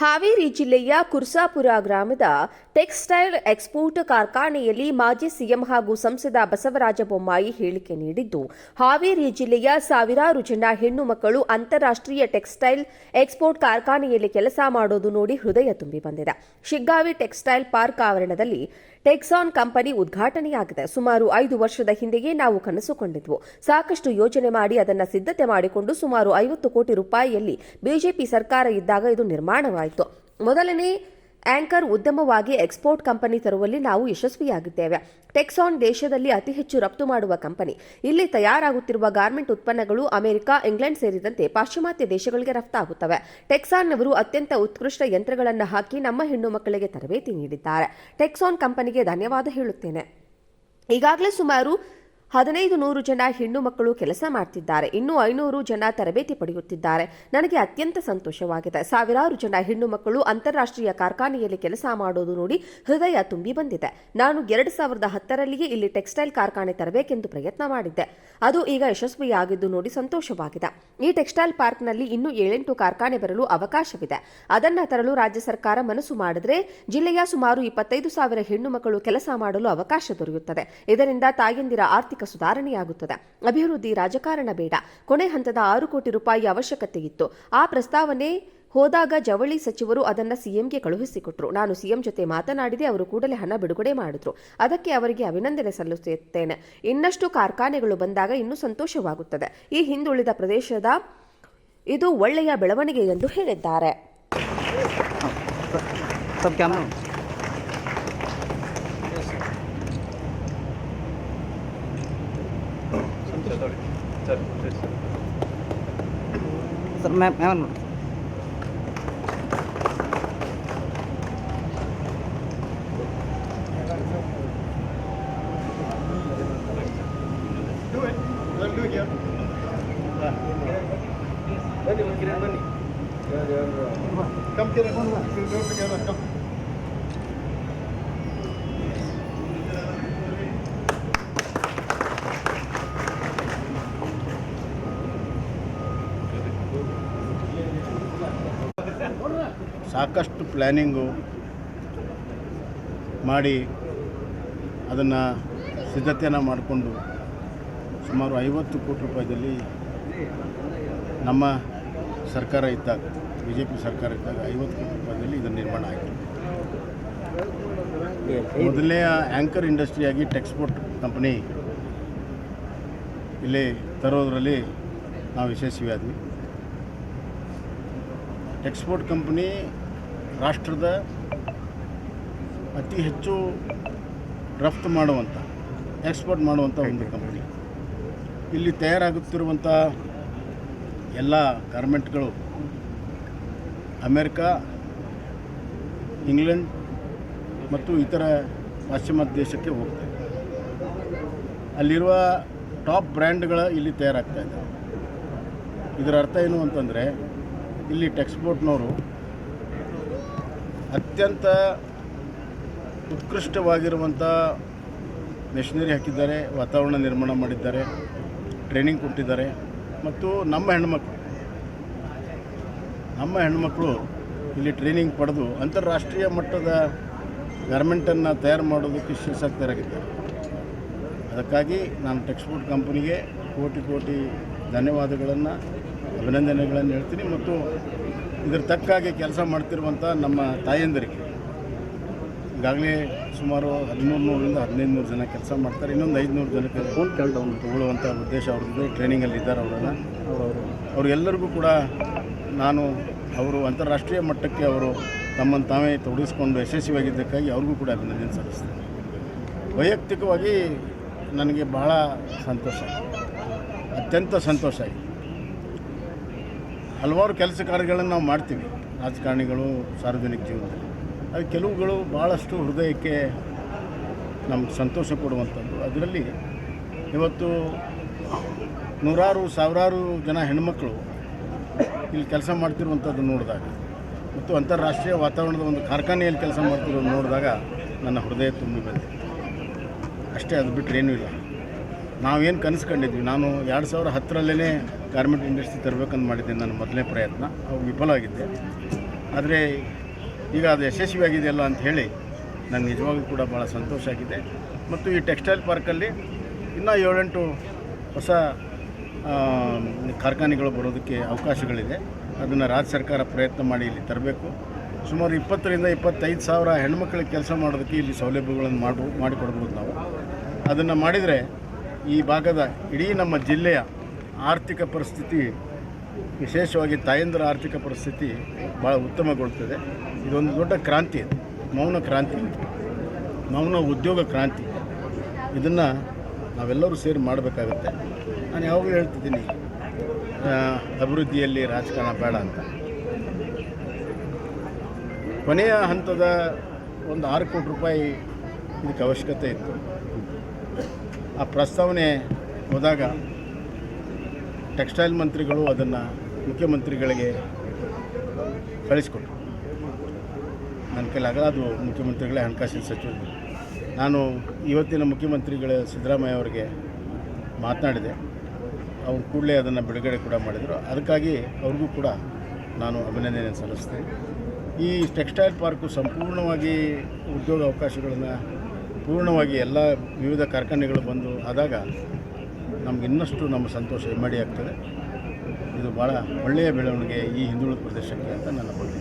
ಹಾವೇರಿ ಜಿಲ್ಲೆಯ ಕುರ್ಸಾಪುರ ಗ್ರಾಮದ textile export ಕಾರ್ಖಾನೆಯಲ್ಲಿ ಮಾಜಿ ಸಿಎಂ ಹಾಗೂ ಸಂಸದ ಬಸವರಾಜ ಬೊಮ್ಮಾಯಿ ಹೇಳಿಕೆ ನೀಡಿದ್ದು, ಹಾವೇರಿ ಜಿಲ್ಲೆಯ ಸಾವಿರಾರು ಜನ ಹೆಣ್ಣು ಮಕ್ಕಳು ಅಂತಾರಾಷ್ಟ್ರೀಯ ಟೆಕ್ಸ್ಟೈಲ್ ಎಕ್ಸ್ಪೋರ್ಟ್ ಕಾರ್ಖಾನೆಯಲ್ಲಿ ಕೆಲಸ ಮಾಡೋದು ನೋಡಿ ಹೃದಯ ತುಂಬಿ ಬಂದಿದೆ. ಶಿಗ್ಗಾವಿ ಟೆಕ್ಸ್ಟೈಲ್ ಪಾರ್ಕ್ ಆವರಣದಲ್ಲಿ ಟೆಕ್ಸಾನ್ ಕಂಪನಿ ಉದ್ಘಾಟನೆಯಾಗಿದೆ. ಸುಮಾರು ಐದು ವರ್ಷದ ಹಿಂದೆಯೇ ನಾವು ಕನಸು ಕಂಡಿದ್ವು ಸಾಕಷ್ಟು ಯೋಜನೆ ಮಾಡಿ ಅದನ್ನು ಸಿದ್ಧತೆ ಮಾಡಿಕೊಂಡು ಸುಮಾರು ಐವತ್ತು ಕೋಟಿ ರೂಪಾಯಿಯಲ್ಲಿ ಬಿಜೆಪಿ ಸರ್ಕಾರ ಇದ್ದಾಗ ಇದು ನಿರ್ಮಾಣವಾಯಿತು. ಮೊದಲನೇ ಆಂಕರ್ ಉದ್ಯಮವಾಗಿ ಎಕ್ಸ್ಪೋರ್ಟ್ ಕಂಪನಿ ತರುವಲ್ಲಿ ನಾವು ಯಶಸ್ವಿಯಾಗಿದ್ದೇವೆ. ಟೆಕ್ಸಾನ್ ದೇಶದಲ್ಲಿ ಅತಿ ಹೆಚ್ಚು ರಫ್ತು ಮಾಡುವ ಕಂಪನಿ. ಇಲ್ಲಿ ತಯಾರಾಗುತ್ತಿರುವ ಗಾರ್ಮೆಂಟ್ ಉತ್ಪನ್ನಗಳು ಅಮೆರಿಕ, ಇಂಗ್ಲೆಂಡ್ ಸೇರಿದಂತೆ ಪಾಶ್ಚಿಮಾತ್ಯ ದೇಶಗಳಿಗೆ ರಫ್ತಾಗುತ್ತವೆ. ಟೆಕ್ಸಾನ್ನವರು ಅತ್ಯಂತ ಉತ್ಕೃಷ್ಟ ಯಂತ್ರಗಳನ್ನು ಹಾಕಿ ನಮ್ಮ ಹೆಣ್ಣು ಮಕ್ಕಳಿಗೆ ತರಬೇತಿ ನೀಡಿದ್ದಾರೆ. ಟೆಕ್ಸಾನ್ ಕಂಪನಿಗೆ ಧನ್ಯವಾದ ಹೇಳುತ್ತೇನೆ. ಈಗಾಗಲೇ ಸುಮಾರು ಹದಿನೈದು ನೂರು ಜನ ಹೆಣ್ಣು ಮಕ್ಕಳು ಕೆಲಸ ಮಾಡ್ತಿದ್ದಾರೆ. ಇನ್ನೂ ಐನೂರು ಜನ ತರಬೇತಿ ಪಡೆಯುತ್ತಿದ್ದಾರೆ. ನನಗೆ ಅತ್ಯಂತ ಸಂತೋಷವಾಗಿದೆ. ಸಾವಿರಾರು ಜನ ಹೆಣ್ಣು ಮಕ್ಕಳು ಅಂತಾರಾಷ್ಟ್ರೀಯ ಕಾರ್ಖಾನೆಯಲ್ಲಿ ಕೆಲಸ ಮಾಡೋದು ನೋಡಿ ಹೃದಯ ತುಂಬಿ ಬಂದಿದೆ. ನಾನು ಎರಡು ಸಾವಿರದ ಹತ್ತರಲ್ಲಿಯೇ ಇಲ್ಲಿ ಟೆಕ್ಸ್ಟೈಲ್ ಕಾರ್ಖಾನೆ ತರಬೇಕೆಂದು ಪ್ರಯತ್ನ ಮಾಡಿದ್ದೆ. ಅದು ಈಗ ಯಶಸ್ವಿಯಾಗಿದ್ದು ನೋಡಿ ಸಂತೋಷವಾಗಿದೆ. ಈ ಟೆಕ್ಸ್ಟೈಲ್ ಪಾರ್ಕ್ನಲ್ಲಿ ಇನ್ನೂ ಏಳೆಂಟು ಕಾರ್ಖಾನೆ ಬರಲು ಅವಕಾಶವಿದೆ. ಅದನ್ನ ತರಲು ರಾಜ್ಯ ಸರ್ಕಾರ ಮನಸ್ಸು ಮಾಡಿದ್ರೆ ಜಿಲ್ಲೆಯ ಸುಮಾರು ಇಪ್ಪತ್ತೈದು ಸಾವಿರ ಹೆಣ್ಣು ಮಕ್ಕಳು ಕೆಲಸ ಮಾಡಲು ಅವಕಾಶ ದೊರೆಯುತ್ತದೆ. ಇದರಿಂದ ತಾಯಂದಿರ ಆರ್ಥಿಕ ಸುಧಾರಣೆಯಾಗುತ್ತದೆ. ಅಭಿವೃದ್ಧಿ ರಾಜಕಾರಣ ಬೇಡ. ಕೊನೆ ಹಂತದ ಆರು ಕೋಟಿ ರೂಪಾಯಿ ಅವಶ್ಯಕತೆ ಇತ್ತು. ಆ ಪ್ರಸ್ತಾವನೆ ಹೋದಾಗ ಜವಳಿ ಸಚಿವರು ಅದನ್ನ ಸಿಎಂಗೆ ಕಳುಹಿಸಿಕೊಟ್ರು. ನಾನು ಸಿಎಂ ಜೊತೆ ಮಾತನಾಡಿದೆ, ಅವರು ಕೂಡಲೇ ಹಣ ಬಿಡುಗಡೆ ಮಾಡಿದ್ರು. ಅದಕ್ಕೆ ಅವರಿಗೆ ಅಭಿನಂದನೆ ಸಲ್ಲಿಸುತ್ತೇನೆ. ಇನ್ನಷ್ಟು ಕಾರ್ಖಾನೆಗಳು ಬಂದಾಗ ಇನ್ನೂ ಸಂತೋಷವಾಗುತ್ತದೆ. ಈ ಹಿಂದುಳಿದ ಪ್ರದೇಶದ ಇದು ಒಳ್ಳೆಯ ಬೆಳವಣಿಗೆ ಎಂದು ಹೇಳಿದ್ದಾರೆ. ಸರ್ ಮ್ಯಾಮ್ ಮ್ಯಾಮ್ ನೋಡಿ ಬನ್ನಿ ಕಿರಣ್ ಬನ್ನಿ ಕಮ್ ಕಿರಣ್ ಕಮ್ ಸಾಕಷ್ಟು ಪ್ಲ್ಯಾನಿಂಗು ಮಾಡಿ ಅದನ್ನು ಸಿದ್ಧತೆಯನ್ನು ಮಾಡಿಕೊಂಡು ಸುಮಾರು ಐವತ್ತು ಕೋಟಿ ರೂಪಾಯಿದಲ್ಲಿ ನಮ್ಮ ಸರ್ಕಾರ ಇದ್ದಾಗ ಬಿ ಜೆ ಪಿ ಸರ್ಕಾರ ಇದ್ದಾಗ ಐವತ್ತು ಕೋಟಿ ರೂಪಾಯಿದಲ್ಲಿ ಇದನ್ನು ನಿರ್ಮಾಣ ಆಯಿತು. ಮೊದಲನೇ ಆ್ಯಂಕರ್ ಇಂಡಸ್ಟ್ರಿಯಾಗಿ ಟೆಕ್ಸ್ಪೋರ್ಟ್ ಕಂಪನಿ ಇಲ್ಲಿ ತರೋದರಲ್ಲಿ ನಾವು ಯಶಸ್ವಿಯಾದ್ವಿ. ಟೆಕ್ಸ್ಪೋರ್ಟ್ ಕಂಪನಿ ರಾಷ್ಟ್ರದ ಅತಿ ಹೆಚ್ಚು ರಫ್ತು ಮಾಡುವಂಥ ಎಕ್ಸ್ಪೋರ್ಟ್ ಮಾಡುವಂಥ ಒಂದು ಕಂಪನಿ ಇಲ್ಲಿ ತಯಾರಾಗುತ್ತಿರುವಂಥ ಎಲ್ಲ ಗಾರ್ಮೆಂಟ್ಗಳು ಅಮೇರಿಕಾ ಇಂಗ್ಲೆಂಡ್ ಮತ್ತು ಇತರ ಪಾಶ್ಚಿಮಾತ್ಯ ದೇಶಕ್ಕೆ ಹೋಗ್ತವೆ ಅಲ್ಲಿರುವ ಟಾಪ್ ಬ್ರ್ಯಾಂಡ್ಗಳ ಇಲ್ಲಿ ತಯಾರಾಗ್ತಾ ಇದೆ. ಇದರ ಅರ್ಥ ಏನು ಅಂತಂದರೆ ಇಲ್ಲಿ ಟೆಕ್ಸ್ಪೋರ್ಟ್ನವರು ಅತ್ಯಂತ ಉತ್ಕೃಷ್ಟವಾಗಿರುವಂಥ ಮೆಷಿನರಿ ಹಾಕಿದ್ದಾರೆ, ವಾತಾವರಣ ನಿರ್ಮಾಣ ಮಾಡಿದ್ದಾರೆ, ಟ್ರೈನಿಂಗ್ ಕೊಟ್ಟಿದ್ದಾರೆ. ಮತ್ತು ನಮ್ಮ ಹೆಣ್ಮಕ್ಳು ನಮ್ಮ ಹೆಣ್ಮಕ್ಳು ಇಲ್ಲಿ ಟ್ರೈನಿಂಗ್ ಪಡೆದು ಅಂತಾರಾಷ್ಟ್ರೀಯ ಮಟ್ಟದ ಗಾರ್ಮೆಂಟನ್ನು ತಯಾರು ಮಾಡೋದಕ್ಕೆ ಶಿಶಕ್ತರಾಗಿದ್ದಾರೆ ಅದಕ್ಕಾಗಿ ನಾನು ಟೆಕ್ಸ್ಪೋರ್ಟ್ ಕಂಪನಿಗೆ ಕೋಟಿ ಕೋಟಿ ಧನ್ಯವಾದಗಳನ್ನು, ಅಭಿನಂದನೆಗಳನ್ನು ಹೇಳ್ತೀನಿ. ಮತ್ತು ಇದರ ತಕ್ಕಾಗಿ ಕೆಲಸ ಮಾಡ್ತಿರುವಂಥ ನಮ್ಮ ತಾಯಂದಿರಿಗೆ. ಈಗಾಗಲೇ ಸುಮಾರು ಹದಿಮೂರು ನೂರರಿಂದ ಹದಿನೈದು ನೂರು ಜನ ಕೆಲಸ ಮಾಡ್ತಾರೆ. ಇನ್ನೊಂದು ಐದುನೂರು ಜನಕ್ಕೆ ಫೋನ್ ಡೌನ್ ತಗೊಳ್ಳುವಂಥ ಉದ್ದೇಶ ಅವ್ರದ್ದು ಟ್ರೈನಿಂಗಲ್ಲಿ ಇದ್ದಾರೆ ಅವರೆಲ್ಲ ಅವರು ಅವರೆಲ್ಲರಿಗೂ ಕೂಡ ನಾನು, ಅವರು ಅಂತಾರಾಷ್ಟ್ರೀಯ ಮಟ್ಟಕ್ಕೆ ಅವರು ತಮ್ಮನ್ನು ತಾವೇ ತೊಡಗಿಸ್ಕೊಂಡು ಯಶಸ್ವಿಯಾಗಿದ್ದಕ್ಕಾಗಿ ಅವ್ರಿಗೂ ಕೂಡ ಅಭಿನಂದನೆ ಸಲ್ಲಿಸ್ತೇನೆ. ವೈಯಕ್ತಿಕವಾಗಿ ನನಗೆ ಬಹಳ ಸಂತೋಷ. ಅತ್ಯಂತ ಸಂತೋಷ ಆಗಿದೆ ಹಲವಾರು ಕೆಲಸ ಕಾರ್ಯಗಳನ್ನು ನಾವು ಮಾಡ್ತೀವಿ. ರಾಜಕಾರಣಿಗಳು, ಸಾರ್ವಜನಿಕ ಜೀವನದಲ್ಲಿ. ಅದು ಕೆಲವುಗಳು ಭಾಳಷ್ಟು ಹೃದಯಕ್ಕೆ ನಮ್ಗೆ ಸಂತೋಷ ಕೊಡುವಂಥದ್ದು. ಅದರಲ್ಲಿ ಇವತ್ತು ನೂರಾರು, ಸಾವಿರಾರು ಜನ ಹೆಣ್ಮಕ್ಳು ಇಲ್ಲಿ ಕೆಲಸ ಮಾಡ್ತಿರುವಂಥದ್ದು ನೋಡಿದಾಗ ಮತ್ತು ಅಂತಾರಾಷ್ಟ್ರೀಯ ವಾತಾವರಣದ ಒಂದು ಕಾರ್ಖಾನೆಯಲ್ಲಿ ಕೆಲಸ ಮಾಡ್ತಿರೋದು ನೋಡಿದಾಗ ನನ್ನ ಹೃದಯ ತುಂಬಿ ಬಂದಿದೆ. ಅಷ್ಟೇ ಅದು ಬಿಟ್ಟರೆ ಏನೂ ಇಲ್ಲ. ನಾವೇನು ಕನಸು ಕಂಡಿದ್ವಿ. ನಾನು ಎರಡು ಸಾವಿರ ಹತ್ತರಲ್ಲೇ ಗಾರ್ಮೆಂಟ್ ಇಂಡಸ್ಟ್ರಿ ತರಬೇಕಂತ ಮಾಡಿದ್ದೆ ನನ್ನ ಮೊದಲನೇ ಪ್ರಯತ್ನ. ಅವು ವಿಫಲವಾಗಿದ್ದೆ. ಆದರೆ ಈಗ ಅದು ಯಶಸ್ವಿಯಾಗಿದೆಯಲ್ಲ ಅಂತ ಹೇಳಿ ನನಗೆ ನಿಜವಾಗ್ಲೂ ಕೂಡ ಭಾಳ ಸಂತೋಷ ಆಗಿದೆ. ಮತ್ತು ಈ ಟೆಕ್ಸ್ಟೈಲ್ ಪಾರ್ಕಲ್ಲಿ ಇನ್ನೂ ಏಳೆಂಟು ಹೊಸ ಕಾರ್ಖಾನೆಗಳು ಬರೋದಕ್ಕೆ ಅವಕಾಶಗಳಿದೆ. ಅದನ್ನು ರಾಜ್ಯ ಸರ್ಕಾರ ಪ್ರಯತ್ನ ಮಾಡಿ ಇಲ್ಲಿ ತರಬೇಕು. ಸುಮಾರು ಇಪ್ಪತ್ತರಿಂದ ಇಪ್ಪತ್ತೈದು ಸಾವಿರ ಹೆಣ್ಮಕ್ಳಿಗೆ ಕೆಲಸ ಮಾಡೋದಕ್ಕೆ ಇಲ್ಲಿ ಸೌಲಭ್ಯಗಳನ್ನು ಮಾಡ್ಬೋದು ಮಾಡಿಕೊಡ್ಬೋದು ನಾವು. ಅದನ್ನು ಮಾಡಿದರೆ ಈ ಭಾಗದ ಇಡೀ ನಮ್ಮ ಜಿಲ್ಲೆಯ ಆರ್ಥಿಕ ಪರಿಸ್ಥಿತಿ, ವಿಶೇಷವಾಗಿ ತಾಯಂದ್ರ ಆರ್ಥಿಕ ಪರಿಸ್ಥಿತಿ ಭಾಳ ಉತ್ತಮಗೊಳ್ತದೆ. ಇದೊಂದು ದೊಡ್ಡ ಕ್ರಾಂತಿ ಇದು ಮೌನ ಕ್ರಾಂತಿ. ಮೌನ ಉದ್ಯೋಗ ಕ್ರಾಂತಿ. ಇದನ್ನು ನಾವೆಲ್ಲರೂ ಸೇರಿ ಮಾಡಬೇಕಾಗುತ್ತೆ. ನಾನು ಯಾವಾಗಲೂ ಹೇಳ್ತಿದ್ದೀನಿ ಅಭಿವೃದ್ಧಿಯಲ್ಲಿ ರಾಜಕಾರಣ ಬೇಡ ಅಂತ. ಕೊನೆಯ ಹಂತದ ಒಂದು ಆರು ಕೋಟಿ ರೂಪಾಯಿ ಇದಕ್ಕೆ ಅವಶ್ಯಕತೆ ಇತ್ತು. ಆ ಪ್ರಸ್ತಾವನೆ ಹೋದಾಗ ಟೆಕ್ಸ್ಟೈಲ್ ಮಂತ್ರಿಗಳು ಅದನ್ನು ಮುಖ್ಯಮಂತ್ರಿಗಳಿಗೆ ಕಳಿಸ್ಕೊಟ್ರು. ನನ್ನ ಕೈಲಾಗ ಅದು ಮುಖ್ಯಮಂತ್ರಿಗಳೇ ಹಣಕಾಸಿನ ಸಚಿವರು. ನಾನು ಇವತ್ತಿನ ಮುಖ್ಯಮಂತ್ರಿಗಳ ಸಿದ್ದರಾಮಯ್ಯ ಅವರಿಗೆ ಮಾತನಾಡಿದೆ. ಅವ್ರು ಕೂಡಲೇ ಅದನ್ನು ಬಿಡುಗಡೆ ಕೂಡ ಮಾಡಿದರು. ಅದಕ್ಕಾಗಿ ಅವ್ರಿಗೂ ಕೂಡ ನಾನು ಅಭಿನಂದನೆ ಸಲ್ಲಿಸ್ತೇನೆ. ಈ ಟೆಕ್ಸ್ಟೈಲ್ ಪಾರ್ಕು ಸಂಪೂರ್ಣವಾಗಿ ಉದ್ಯೋಗ ಅವಕಾಶಗಳನ್ನು ಪೂರ್ಣವಾಗಿ ಎಲ್ಲ ವಿವಿಧ ಕಾರ್ಖಾನೆಗಳು ಬಂದು ಆದಾಗ ನಮ್ಗೆ ಇನ್ನಷ್ಟು ನಮ್ಮ ಸಂತೋಷ ಇಮ್ಮಡಿ ಆಗ್ತದೆ. ಇದು ಭಾಳ ಒಳ್ಳೆಯ ಬೆಳವಣಿಗೆ ಈ ಹಿಂದುಳಿದ ಪ್ರದೇಶಕ್ಕೆ ಅಂತ ನನ್ನ ಬಗ್ಗೆ